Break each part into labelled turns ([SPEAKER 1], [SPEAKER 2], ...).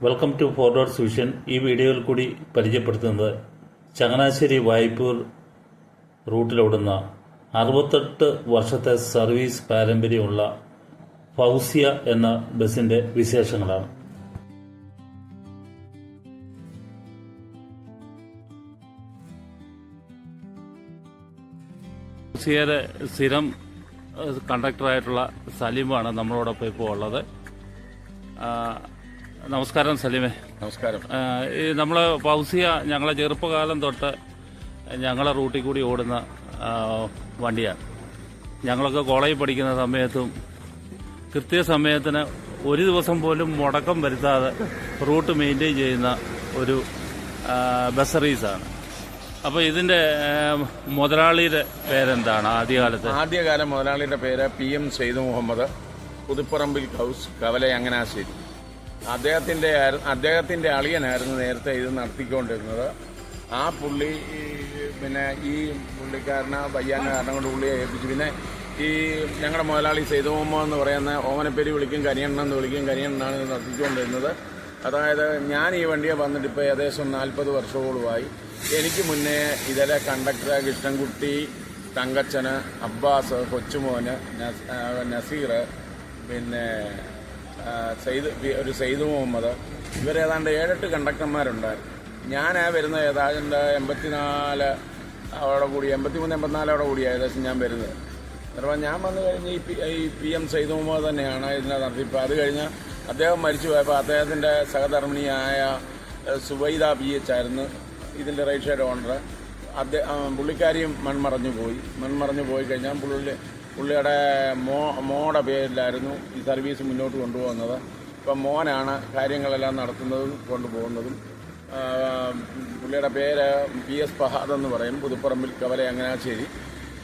[SPEAKER 1] Welcome to forwards vision ഈ വീഡിയോയിൽ കൂടി പരിചയപ്പെടുത്തുന്നത് ചങ്ങനാശ്ശേരി വായ്പൂർ റൂട്ടിലോടുന്ന അറുപത്തെട്ട് വർഷത്തെ സർവീസ് പാരമ്പര്യമുള്ള ഫൗസിയ എന്ന ബസിന്റെ വിശേഷങ്ങളാണ്. ഫൗസിയയുടെ സ്ഥിരം കണ്ടക്ടറായിട്ടുള്ള സലീമാണ് നമ്മളോടൊപ്പം ഇപ്പോൾ ഉള്ളത്. നമസ്കാരം സലീമേ.
[SPEAKER 2] നമസ്കാരം.
[SPEAKER 1] നമ്മൾ പൗസിയ ഞങ്ങളെ ചെറുപ്പകാലം തൊട്ട് ഞങ്ങളെ റൂട്ടിൽ കൂടി ഓടുന്ന വണ്ടിയാണ്. ഞങ്ങളൊക്കെ കോളേജിൽ പഠിക്കുന്ന സമയത്തും കൃത്യസമയത്തിന് ഒരു ദിവസം പോലും മുടക്കം വരുത്താതെ റൂട്ട് മെയിന്റെയിൻ ചെയ്യുന്ന ഒരു ബസ് സർവീസാണ് അപ്പോൾ ഇതിന്റെ മുതലാളിയുടെ പേരെന്താണ് ആദ്യകാലത്ത്?
[SPEAKER 2] ആദ്യകാല മുതലാളിയുടെ പേര് പി എം സെയ്ദ് മുഹമ്മദ് പുതുപ്പറമ്പിൽ കൗസ് കവല അങ്ങനാശ്ശേരി അദ്ദേഹത്തിന്റെ അദ്ദേഹത്തിന്റെ അളിയനായിരുന്നു നേരത്തെ ഇത് നടത്തിക്കൊണ്ടിരുന്നത്. ആ പുള്ളി പിന്നെ ഈ പുള്ളിക്കാരനെ വയ്യാന്റെ കാരണം കൊണ്ട് പുള്ളിയെ ഏൽപ്പിച്ചു. പിന്നെ ഈ ഞങ്ങളുടെ മുതലാളി സെയ്ദ് എന്ന് പറയുന്ന ഓമനപ്പേരി വിളിക്കും കരിയണ്ണ എന്ന് വിളിക്കും കരിയണ്ണാണ് ഇത് നടത്തിക്കൊണ്ടിരുന്നത്. അതായത് ഞാൻ ഈ വണ്ടിയെ വന്നിട്ട് ഇപ്പോൾ ഏകദേശം നാൽപ്പത് വർഷത്തോളമായി. എനിക്ക് മുന്നേ ഇതിലെ കണ്ടക്ടർ കൃഷ്ണൻകുട്ടി തങ്കച്ചന് അബ്ബാസ് കൊച്ചുമോന് നസീർ പിന്നെ സെയ്ദ് ഒരു സെയ്ദ് മുഹമ്മദ്. ഇവരേതാണ്ട് ഏഴെട്ട് കണ്ടക്ടർമാരുണ്ടായിരുന്നു. ഞാൻ വരുന്ന ഏതാണ്ട് എൺപത്തിനാല് അവിടെ കൂടി എൺപത്തിമൂന്ന് എൺപത്തിനാലോടെ കൂടി ഏകദേശം ഞാൻ വരുന്നത്. കാരണം ഞാൻ വന്നു കഴിഞ്ഞ് ഈ പി ഈ പി എം സെയ്ദ് മുഹമ്മദ് തന്നെയാണ് ഇതിനെ നടത്തിപ്പോൾ അത് കഴിഞ്ഞ് അദ്ദേഹം മരിച്ചു പോയപ്പോൾ അദ്ദേഹത്തിന്റെ സഹധർമ്മിണിയായ സുബൈദ പി എച്ച് ആയിരുന്നു ഇതിന്റെ റൈറ്റ് സൈഡ് ഓണർ അദ്ദേഹം പുള്ളിക്കാരിയും മൺമറഞ്ഞു പോയി. മൺമറഞ്ഞു പോയി കഴിഞ്ഞാൽ പുള്ളി പുള്ളിയുടെ മോ മോടെ പേരിലായിരുന്നു ഈ സർവീസ് മുന്നോട്ട് കൊണ്ടുപോകുന്നത്. ഇപ്പം മോനാണ് കാര്യങ്ങളെല്ലാം നടത്തുന്നതും കൊണ്ടുപോകുന്നതും. പുള്ളിയുടെ പേര് പി എസ് ഫഹാദ് എന്ന് പറയും. പുതുപ്പറമ്പിൽ കവല അങ്ങനാശ്ശേരി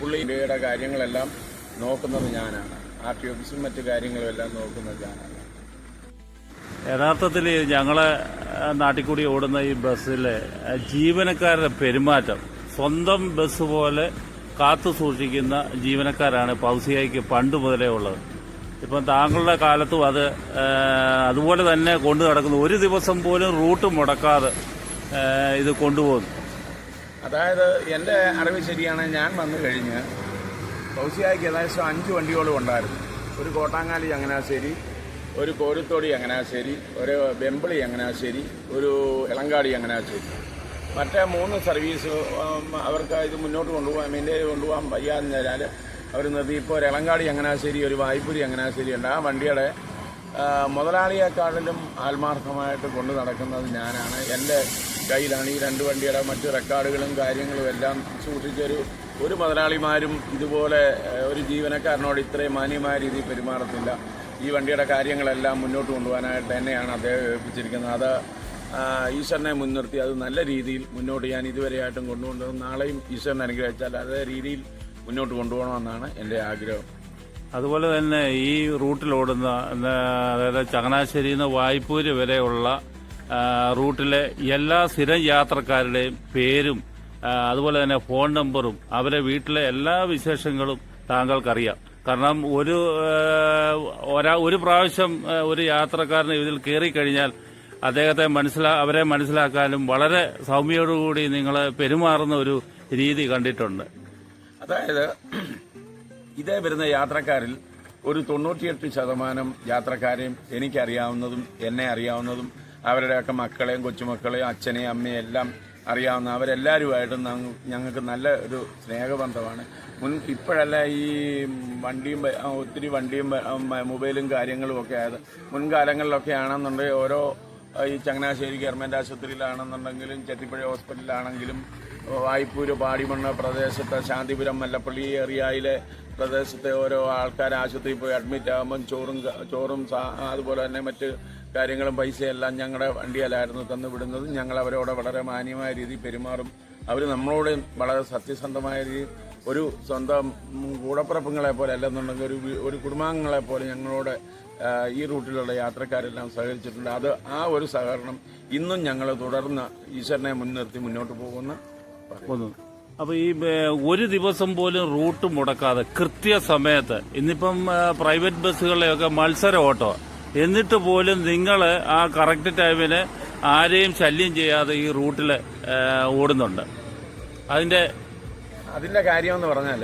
[SPEAKER 2] പുള്ളിയുടെ കാര്യങ്ങളെല്ലാം നോക്കുന്നത് ഞാനാണ്. ആർ ടി ഓഫീസും മറ്റു കാര്യങ്ങളും എല്ലാം നോക്കുന്നത് ഞാനാണ്.
[SPEAKER 1] യഥാർത്ഥത്തിൽ ഞങ്ങളെ നാട്ടിൽ കൂടി ഓടുന്ന ഈ ബസ്സിലെ ജീവനക്കാരുടെ പെരുമാറ്റം സ്വന്തം ബസ് പോലെ കാത്തു സൂക്ഷിക്കുന്ന ജീവനക്കാരാണ് പൗസിയായിക്ക് പണ്ട് മുതലേ ഉള്ളത്. ഇപ്പം താങ്കളുടെ കാലത്തും അത് അതുപോലെ തന്നെ കൊണ്ടു നടക്കുന്നു. ഒരു ദിവസം പോലും റൂട്ട് മുടക്കാതെ ഇത് കൊണ്ടുപോകുന്നു.
[SPEAKER 2] അതായത് എന്റെ അറിവ് ശരിയാണ് ഞാൻ വന്നു കഴിഞ്ഞ് പൗസിയായിക്ക് ഏകദേശം അഞ്ച് വണ്ടികളും ഉണ്ടായിരുന്നു. ഒരു കോട്ടാങ്ങാലി ചങ്ങനാശ്ശേരി ഒരു കോരുത്തോടി ചങ്ങനാശ്ശേരി ഒരു വെമ്പിളി ചങ്ങനാശ്ശേരി ഒരു ഇളങ്കാടി ചങ്ങനാശ്ശേരി മറ്റേ മൂന്ന് സർവീസ് അവർക്ക് ഇത് മുന്നോട്ട് കൊണ്ടുപോകാൻ മെയിന്റെയിൻ കൊണ്ടുപോകാൻ വയ്യാന്ന് വെച്ചാൽ അവർ നിർത്തി. ഇപ്പോൾ ഒരു ഇളങ്കാടി ചങ്ങനാശ്ശേരി ഒരു വായ്പുരി ചങ്ങനാശ്ശേരി ഉണ്ട്. ആ വണ്ടിയുടെ മുതലാളിയെക്കാളിലും ആത്മാർത്ഥമായിട്ട് കൊണ്ടു നടക്കുന്നത് ഞാനാണ്. എന്റെ കയ്യിലാണ് ഈ രണ്ട് വണ്ടിയുടെ മറ്റ് റെക്കോർഡുകളും കാര്യങ്ങളും എല്ലാം സൂക്ഷിച്ചൊരു ഒരു മുതലാളിമാരും ഇതുപോലെ ഒരു ജീവനക്കാരനോട് ഇത്രയും മാന്യമായ രീതിയിൽ പെരുമാറത്തില്ല. ഈ വണ്ടിയുടെ കാര്യങ്ങളെല്ലാം മുന്നോട്ട് കൊണ്ടുപോകാനായിട്ട് തന്നെയാണ് അദ്ദേഹം ഏൽപ്പിച്ചിരിക്കുന്നത്. അത് ഈശ്വരനെ മുൻനിർത്തി. അത് നല്ല രീതിയിൽ മുന്നോട്ട് ഞാൻ ഇതുവരെയായിട്ടും കൊണ്ടുപോകുന്നത് നാളെയും ഈശ്വരൻ അനുഗ്രഹിച്ചാൽ അതേ രീതിയിൽ മുന്നോട്ട് കൊണ്ടുപോകണമെന്നാണ് എന്റെ ആഗ്രഹം.
[SPEAKER 1] അതുപോലെ തന്നെ ഈ റൂട്ടിലോടുന്ന അതായത് ചങ്ങനാശ്ശേരി നിന്ന് വായ്പൂര് വരെയുള്ള റൂട്ടിലെ എല്ലാ സ്ഥിരം യാത്രക്കാരുടെയും പേരും അതുപോലെ തന്നെ ഫോൺ നമ്പറും അവരെ വീട്ടിലെ എല്ലാ വിശേഷങ്ങളും താങ്കൾക്കറിയാം. കാരണം ഒരു ഒരാ പ്രാവശ്യം ഒരു യാത്രക്കാരന് ഇതിൽ കയറിക്കഴിഞ്ഞാൽ അദ്ദേഹത്തെ മനസ്സിലാ അവരെ മനസ്സിലാക്കാനും വളരെ സൗമ്യയോടുകൂടി നിങ്ങൾ പെരുമാറുന്ന ഒരു രീതി കണ്ടിട്ടുണ്ട്.
[SPEAKER 2] അതായത് ഇതേ വരുന്ന യാത്രക്കാരിൽ ഒരു തൊണ്ണൂറ്റിയെട്ട് ശതമാനം യാത്രക്കാരെയും എനിക്കറിയാവുന്നതും എന്നെ അറിയാവുന്നതും അവരുടെയൊക്കെ മക്കളെയും കൊച്ചുമക്കളെയും അച്ഛനെയും അമ്മയും എല്ലാം അറിയാവുന്ന അവരെല്ലാവരുമായിട്ടും ഞങ്ങ- ഞങ്ങൾക്ക് നല്ല ഒരു സ്നേഹബന്ധമാണ്. മുൻ ഇപ്പോഴല്ല ഈ വണ്ടിയും ഒത്തിരി വണ്ടിയും മൊബൈലും കാര്യങ്ങളും ഒക്കെ ആയത്. മുൻകാലങ്ങളിലൊക്കെ ആണെന്നുണ്ടെങ്കിൽ ഓരോ ഈ ചങ്ങനാശ്ശേരി ഗവൺമെന്റ് ആശുപത്രിയിലാണെന്നുണ്ടെങ്കിലും ചെത്തിപ്പുഴ ഹോസ്പിറ്റലിലാണെങ്കിലും വായ്പൂര് പാടിമണ്ണ് പ്രദേശത്തെ ശാന്തിപുരം മല്ലപ്പള്ളി ഏറിയയിലെ പ്രദേശത്തെ ഓരോ ആൾക്കാർ ആശുപത്രിയിൽ പോയി അഡ്മിറ്റ് ആകുമ്പം ചോറും ചോറും അതുപോലെ തന്നെ മറ്റ് കാര്യങ്ങളും പൈസയെല്ലാം ഞങ്ങളുടെ വണ്ടിയിലായിരുന്നു തന്നു വിടുന്നത്. ഞങ്ങൾ അവരോട് വളരെ മാന്യമായ രീതിയിൽ പെരുമാറും. അവർ നമ്മളോട് വളരെ സത്യസന്ധമായ രീതിയിൽ ഒരു സ്വന്തം കൂടപ്പിറപ്പുങ്ങളെ പോലെ അല്ലെന്നുണ്ടെങ്കിൽ ഒരു ഒരു കുടുംബാംഗങ്ങളെ പോലെ ഞങ്ങളോട് ഈ റൂട്ടിലുള്ള യാത്രക്കാരെല്ലാം സഹകരിച്ചിട്ടുണ്ട്. അത് ആ ഒരു സഹകരണം ഇന്നും ഞങ്ങൾ തുടർന്ന് ഈശ്വരനെ മുൻനിർത്തി മുന്നോട്ട് പോകുന്ന.
[SPEAKER 1] ഒന്ന് അപ്പൊ ഈ ഒരു ദിവസം പോലും റൂട്ട് മുടക്കാതെ കൃത്യസമയത്ത് ഇന്നിപ്പം പ്രൈവറ്റ് ബസ്സുകളിലെയൊക്കെ മത്സര ഓട്ടോ എന്നിട്ട് പോലും നിങ്ങൾ ആ കറക്റ്റ് ടൈമിന് ആരെയും ശല്യം ചെയ്യാതെ ഈ റൂട്ടിൽ ഓടുന്നുണ്ട്. അതിന്റെ
[SPEAKER 2] അതിന്റെ കാര്യമെന്ന് പറഞ്ഞാൽ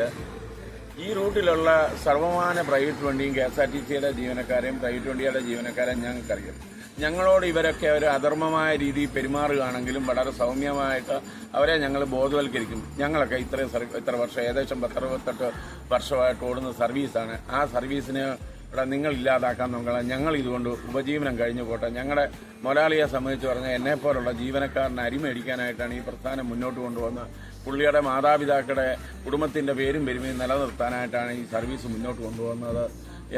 [SPEAKER 2] ഈ റൂട്ടിലുള്ള സർവമാന പ്രൈവറ്റ് വണ്ടിയും കെ എസ് ആർ ടി സിയുടെ ജീവനക്കാരെയും പ്രൈവറ്റ് വണ്ടിയുടെ ജീവനക്കാരെയും ഞങ്ങൾക്കറിയാം. ഞങ്ങളോട് ഇവരൊക്കെ ഒരു അധർമ്മമായ രീതിയിൽ പെരുമാറുകയാണെങ്കിലും വളരെ സൗമ്യമായിട്ട് അവരെ ഞങ്ങൾ ബോധവൽക്കരിക്കും. ഞങ്ങളൊക്കെ ഇത്രയും ഇത്ര വർഷം ഏകദേശം പത്തറുപത്തെട്ട് വർഷമായിട്ട് ഓടുന്ന സർവീസാണ്. ആ സർവീസിന് ഇവിടെ നിങ്ങൾ ഇല്ലാതാക്കാൻ നോക്കണം. ഞങ്ങൾ ഇതുകൊണ്ട് ഉപജീവനം കഴിഞ്ഞു പോട്ടെ. ഞങ്ങളുടെ മൊലാളിയെ സംബന്ധിച്ച് പറഞ്ഞാൽ എന്നെപ്പോലുള്ള ജീവനക്കാരനെ അരിമേടിക്കാനായിട്ടാണ് ഈ പ്രസ്ഥാനം മുന്നോട്ട് കൊണ്ടുവന്നത്. പുള്ളിയുടെ മാതാപിതാക്കളുടെ കുടുംബത്തിന്റെ പേരും പെരുമയും നിലനിർത്താനായിട്ടാണ് ഈ സർവീസ് മുന്നോട്ട് കൊണ്ടുപോകുന്നത്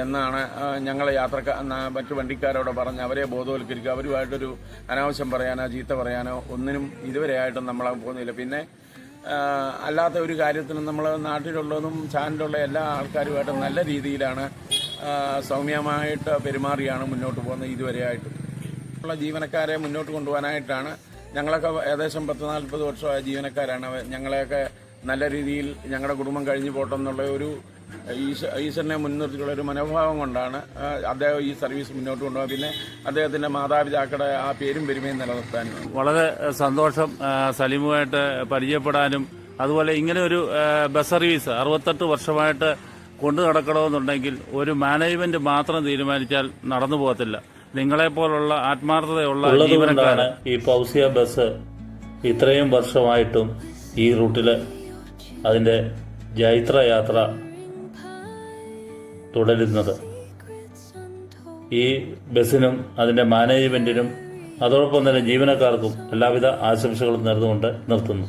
[SPEAKER 2] എന്നാണ് ഞങ്ങൾ യാത്രക്കാർ മറ്റു വണ്ടിക്കാരോട് പറഞ്ഞ് അവരെ ബോധവൽക്കരിക്കുക. അവരുമായിട്ടൊരു അനാവശ്യം പറയാനോ ചീത്ത പറയാനോ ഒന്നിനും ഇതുവരെയായിട്ടും നമ്മളെ പോകുന്നില്ല. പിന്നെ അല്ലാത്ത ഒരു കാര്യത്തിനും നമ്മൾ നാട്ടിലുള്ളതും ചാനലുള്ള എല്ലാ ആൾക്കാരുമായിട്ടും നല്ല രീതിയിലാണ് സൗമ്യമായിട്ട് പെരുമാറിയാണ് മുന്നോട്ട് പോകുന്നത് ഇതുവരെയായിട്ട്. ഉള്ള ജീവനക്കാരെ മുന്നോട്ട് കൊണ്ടുപോകാനായിട്ടാണ് ഞങ്ങളൊക്കെ ഏകദേശം പത്ത് നാൽപ്പത് വർഷമായ ജീവനക്കാരാണ്. ഞങ്ങളെയൊക്കെ നല്ല രീതിയിൽ ഞങ്ങളുടെ കുടുംബം കഴിഞ്ഞു പോട്ടെന്നുള്ള ഒരു ഈശ ഈശ്വരനെ മുൻനിർത്തിയുള്ള ഒരു മനോഭാവം കൊണ്ടാണ് അദ്ദേഹം ഈ സർവീസ് മുന്നോട്ട് കൊണ്ടുപോകുക പിന്നെ അദ്ദേഹത്തിന്റെ മാതാപിതാക്കളുടെ ആ പേരും പെരുമയും നിലനിർത്താനും
[SPEAKER 1] വളരെ സന്തോഷം സലീമുമായിട്ട് പരിചയപ്പെടാനും അതുപോലെ ഇങ്ങനെ ഒരു ബസ് സർവീസ് അറുപത്തെട്ട് വർഷമായിട്ട് കൊണ്ടു നടക്കണമെന്നുണ്ടെങ്കിൽ ഒരു മാനേജ്മെന്റ് മാത്രം തീരുമാനിച്ചാൽ നടന്നു പോകത്തില്ല. നിങ്ങളെപ്പോലുള്ള ആത്മാർത്ഥതയുള്ള
[SPEAKER 3] ജീവനക്കാരാണ് ഈ പൗസിയ ബസ് ഇത്രയും വർഷമായിട്ടും ഈ റൂട്ടിൽ അതിന്റെ ജൈത്രയാത്ര തുടരുന്നത്. ഈ ബസ്സിനും അതിന്റെ മാനേജ്മെന്റിനും അതോടൊപ്പം തന്നെ ജീവനക്കാർക്കും എല്ലാവിധ ആശംസകളും നേർന്നുകൊണ്ട് നിർത്തുന്നു.